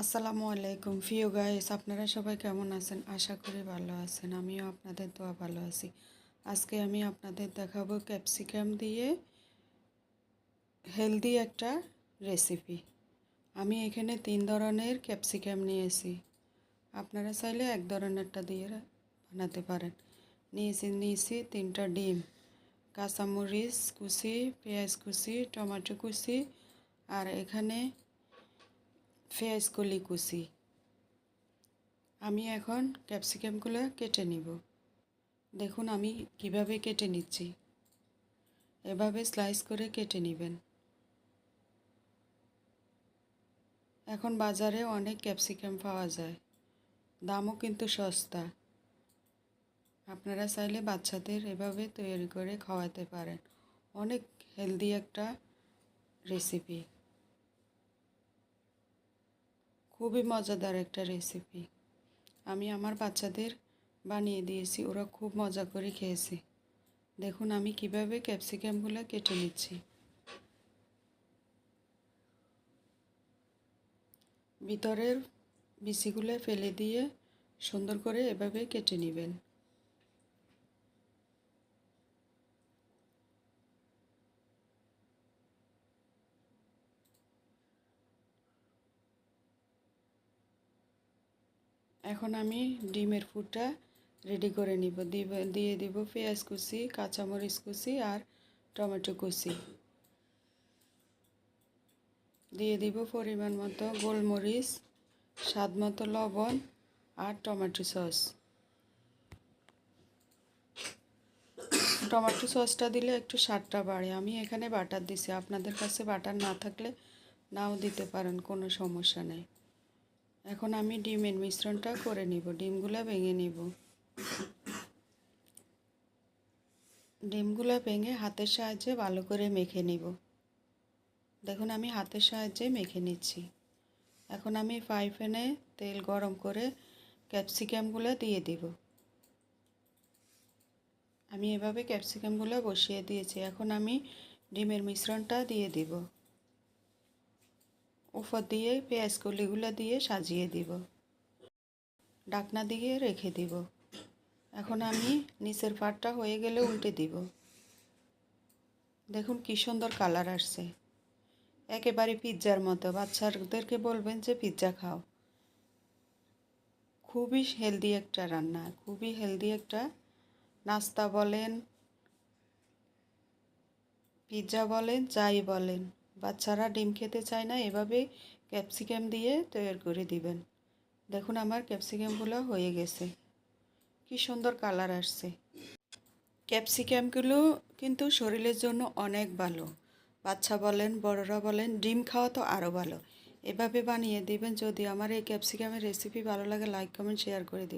আসসালামু আলাইকুম। ফিও গাইস আপনারা সবাই কেমন আছেন? আশা করি ভালো আছেন। আমিও আপনাদের দোয়া ভালো আছি। আজকে আমি আপনাদের দেখাবো ক্যাপসিকাম দিয়ে হেলদি একটা রেসিপি আমি এখানে তিন ধরনের ক্যাপসিকাম নিয়েছি। আপনারা চাইলে এক ধরনেরটা দিয়ে বানাতে পারেন। নিয়েছি নিয়েছি তিনটা ডিম। কাঁচামরিচ কুচি, পেঁয়াজ কুচি, টমেটো কুচি, আর এখানে পেঁয়াজ কলি কুচি আমি এখন ক্যাপসিকামগুলো কেটে নিব। দেখুন আমি কীভাবে কেটে নিচ্ছি। এভাবে স্লাইস করে কেটে নেবেন। এখন বাজারে অনেক ক্যাপসিকাম পাওয়া যায়। দামও কিন্তু সস্তা। আপনারা চাইলে বাচ্চাদের এভাবে তৈরি করে খাওয়াতে পারেন। অনেক হেলদি একটা রেসিপি। খুবই মজাদার একটা রেসিপি আমি আমার বাচ্চাদের বানিয়ে দিয়েছি, ওরা খুব মজা করে খেয়েছে। দেখুন আমি কীভাবে ক্যাপসিকামগুলো কেটে নিচ্ছি। ভিতরের বিচিগুলো ফেলে দিয়ে সুন্দর করে এভাবে কেটে নেবেন। এখন আমি ডিমের ফুটা রেডি করে নিব। দিয়ে দিব পেঁয়াজ কুচি, কাঁচামরিচ কুচি আর টমেটো কুচি। দিয়ে দিব পরিমাণ মতো গোলমরিচ, স্বাদ মতো লবণ আর টমেটো সস। টমেটো সসটা দিলে একটু স্বাদটা বাড়ে। আমি এখানে বাটার দিছি। আপনাদের কাছে বাটার না থাকলে নাও দিতে পারেন, কোনো সমস্যা নেই। এখন আমি ডিমের মিশ্রণটা করে নিব, ডিমগুলো ভেঙে নিব। ডিমগুলো ভেঙে হাতের সাহায্যে ভালো করে মেখে নিব। দেখুন, আমি হাতের সাহায্যে মেখে নিচ্ছি। এখন আমি ফ্রাই প্যানে তেল গরম করে ক্যাপসিকামগুলো দিয়ে দিব। আমি এভাবে ক্যাপসিকামগুলো বসিয়ে দিয়েছি। এখন আমি ডিমের মিশ্রণটা দিয়ে দিব। উপর দিয়ে পেঁয়াজ কলিগুলো দিয়ে সাজিয়ে দিব। ডাকনা দিয়ে রেখে দিব। এখন আমি নিচের পাটটা হয়ে গেলে উল্টে দিব। দেখুন কি সুন্দর কালার আসছে। একেবারে পিৎজার মতো। বাচ্চাদেরকে বলবেন যে, পিৎজা খাও। খুবই হেলদি একটা রান্না। খুবই হেলদি একটা নাস্তা বলেন, পিৎজা বলেন, যাই বলেন। বাচ্চারা ডিম খেতে চায় না, এভাবে ক্যাপসিকাম দিয়ে তৈরি করে দিবেন। দেখুন আমার ক্যাপসিকামগুলো হয়ে গেছে। কি সুন্দর কালার আসছে। ক্যাপসিকামগুলো কিন্তু শরীরের জন্য অনেক ভালো। বাচ্চা বলেন, বড়রা বলেন, ডিম খাওয়া তো আরও ভালো। এভাবে বানিয়ে দিবেন। যদি আমার এই ক্যাপসিকামের রেসিপি ভালো লাগে লাইক কমেন্ট শেয়ার করে দিবেন।